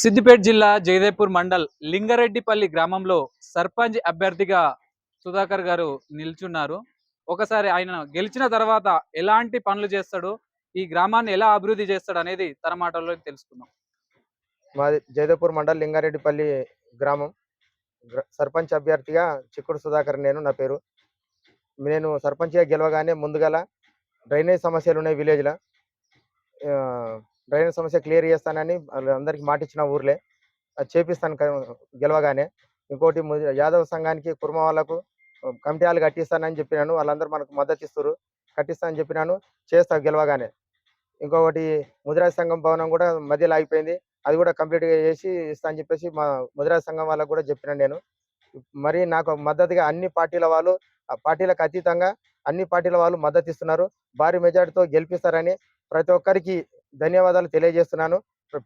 సిద్దిపేట జిల్లా జయదేపూర్ మండల్ లింగారెడ్డిపల్లి గ్రామంలో సర్పంచ్ అభ్యర్థిగా సుధాకర్ గారు నిల్చున్నారు. ఒకసారి ఆయన గెలిచిన తర్వాత ఎలాంటి పనులు చేస్తాడు ఈ గ్రామాన్ని ఎలా అభివృద్ధి చేస్తాడు అనేది తన మాటల్లో తెలుసుకుందాం. మాది జయదేపూర్ మండల్ లింగారెడ్డిపల్లి గ్రామం. సర్పంచ్ అభ్యర్థిగా చిక్కుడు సుధాకర్ నేను నా పేరు. నేను సర్పంచ్గా గెలవగానే ముందుగల డ్రైనేజ్ సమస్యలు ఉన్నాయి విలేజ్లో డ్రైనేజ్ సమస్య క్లియర్ చేస్తానని అందరికి మాట ఇచ్చిన ఊర్లే. అది చేపిస్తాను గెలవగానే. ఇంకోటి ము- యాదవ సంఘానికి కుర్మ వాళ్ళకు కమిటీలు కట్టిస్తానని చెప్పినాను. వాళ్ళందరూ మనకు మద్దతు ఇస్తారు కట్టిస్తానని చెప్పినాను. చేస్తా గెలవగానే. ఇంకొకటి ముదిరాజ్ సంఘం భవనం కూడా మధ్యలో ఆగిపోయింది. అది కూడా కంప్లీట్గా చేసి ఇస్తా అని చెప్పేసి మా ముదిరాజ్ సంఘం వాళ్ళకు కూడా చెప్పిన నేను. మరి నాకు మద్దతుగా అన్ని పార్టీల వాళ్ళు ఆ పార్టీలకు అతీతంగా అన్ని పార్టీల వాళ్ళు మద్దతు ఇస్తున్నారు. భారీ మెజార్టీతో గెలిపిస్తారని ప్రతి ఒక్కరికి ధన్యవాదాలు తెలియజేస్తున్నాను.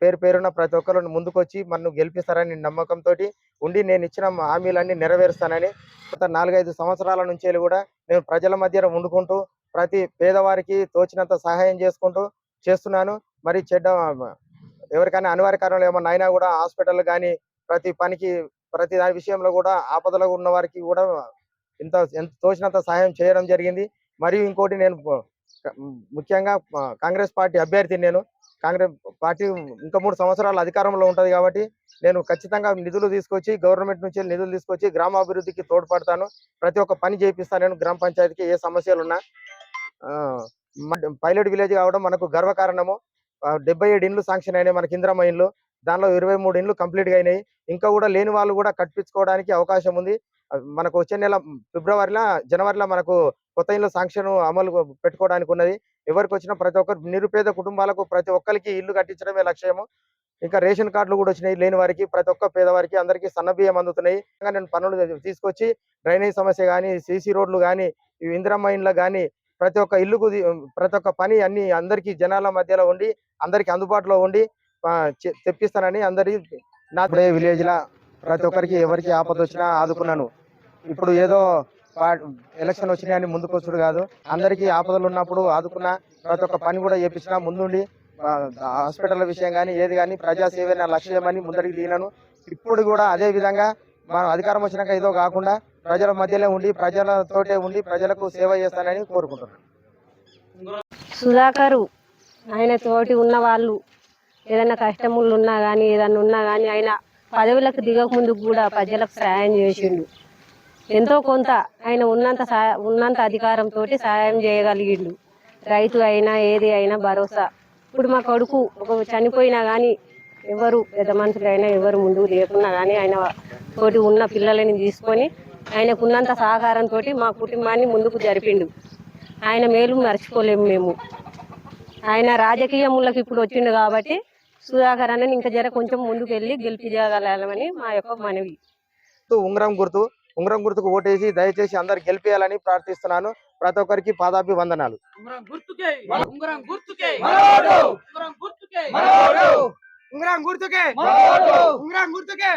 పేరు పేరున ప్రతి ఒక్కరు ముందుకొచ్చి నన్ను గెలిపిస్తారని నమ్మకంతో ఉండి నేను ఇచ్చిన హామీలన్నీ నెరవేరుస్తానని గత నాలుగైదు సంవత్సరాల నుంచి కూడా నేను ప్రజల మధ్య వండుకుంటూ ప్రతి పేదవారికి తోచినంత సహాయం చేసుకుంటూ చేస్తున్నాను. మరి చెడ్డ ఎవరికైనా అనివార్య కారణాలు ఏమన్నా అయినా కూడా హాస్పిటల్ కానీ ప్రతి పనికి ప్రతి దాని విషయంలో కూడా ఆపదలో ఉన్న వారికి కూడా ఇంత ఎంత తోచినంత సహాయం చేయడం జరిగింది. మరియు ఇంకోటి నేను ముఖ్యంగా కాంగ్రెస్ పార్టీ అభ్యర్థి నేను. కాంగ్రెస్ పార్టీ ఇంకా మూడు సంవత్సరాలు అధికారంలో ఉంటుంది కాబట్టి నేను ఖచ్చితంగా నిధులు తీసుకొచ్చి గవర్నమెంట్ నుంచి నిధులు తీసుకొచ్చి గ్రామాభివృద్ధికి తోడ్పడతాను. ప్రతి ఒక్క పని చేపిస్తాను నేను గ్రామ పంచాయతీకి ఏ సమస్యలు ఉన్నా ఆ, పైలట్ విలేజ్ కావడం మనకు గర్వకారణము. డెబ్బై ఏడు ఇండ్లు శాంక్షన్ అయినాయి మనకి ఇంద్రమ ఇండ్లు. దానిలో ఇరవై మూడు ఇండ్లు కంప్లీట్గా అయినాయి. ఇంకా కూడా లేని వాళ్ళు కూడా కట్టించుకోవడానికి అవకాశం ఉంది. మనకు వచ్చే నెల ఫిబ్రవరిలో జనవరిలో మనకు కొత్త ఇండ్లు శాంక్షన్ అమలు పెట్టుకోవడానికి ఉన్నది ఎవరికి వచ్చినా ప్రతి ఒక్కరు నిరుపేద కుటుంబాలకు ప్రతి ఒక్కరికి ఇల్లు కట్టించడమే లక్ష్యము. ఇంకా రేషన్ కార్డులు కూడా వచ్చినాయి లేని వారికి ప్రతి ఒక్క పేదవారికి అందరికీ సన్నబియ్యం అందుతున్నాయి. ఇంకా నేను పనులు తీసుకొచ్చి డ్రైనేజ్ సమస్య కానీ సీసీ రోడ్లు కానీ ఇందిరమ్మ ఇండ్లు కానీ ప్రతి ఒక్క ఇల్లుకు ప్రతి ఒక్క పని అన్ని అందరికి జనాల మధ్యలో ఉండి అందరికి అందుబాటులో ఉండి తెప్పిస్తానని అందరి నా విలేజ్ లా ప్రతి ఒక్కరికి ఎవరికి ఆపద వచ్చినా ఆదుకున్నాను. ఇప్పుడు ఏదో ఎలక్షన్ వచ్చినాయని ముందుకొచ్చుడు కాదు. అందరికీ ఆపదలు ఉన్నప్పుడు ఆదుకున్న ప్రతి ఒక్క పని కూడా చేపించిన ముందుండి హాస్పిటల్ విషయం కానీ ఏది కానీ ప్రజాసేవ నా లక్ష్యమని ముందరికి దిగినాను. ఇప్పుడు కూడా అదే విధంగా మనం అధికారం వచ్చినాక ఏదో కాకుండా ప్రజల మధ్యలో ఉండి ప్రజలతోటే ఉండి ప్రజలకు సేవ చేస్తానని కోరుకుంటున్నాను. సుధాకరు ఆయన తోటి ఉన్న వాళ్ళు ఏదైనా కష్టములు ఉన్నా కానీ ఏదైనా ఉన్నా కానీ ఆయన పదవులకు దిగక ముందు కూడా ప్రజలకు సహాయం చేసిండు. ఎంతో కొంత ఆయన ఉన్నంత ఉన్నంత అధికారంతో సహాయం చేయగలిగిండు. రైతు అయినా ఏది అయినా భరోసా. ఇప్పుడు మా కొడుకు ఒక చనిపోయినా కానీ ఎవరు పెద్ద మనుషులైనా ఎవరు ముందుకు లేకున్నా కానీ ఆయన తోటి ఉన్న పిల్లలని తీసుకొని ఆయనకు ఉన్నంత సహకారంతో మా కుటుంబాన్ని ముందుకు జరిపిండు. ఆయన మేలు మర్చిపోలేము మేము. ఆయన రాజకీయములకు ఇప్పుడు వచ్చిండు కాబట్టి సుధాకర్ అన్నని ఇంకా జర కొంచెం ముందుకు వెళ్ళి గెలిపించగలమని మా యొక్క మనవి. ఉంగరం గుర్తు ఉంగరం గుర్తుకు ఓటేసి దయచేసి అందరు గెలిపేయాలని ప్రార్థిస్తున్నాను ప్రతి ఒక్కరికి పాదాభి వందనాలు ఉంగరం గుర్తుకే ఉంగరం గుర్తుకే మనోడు! ఉంగరం గుర్తుకే మనోడు! ఉంగరం గుర్తుకే మనోడు! ఉంగరం గుర్తుకే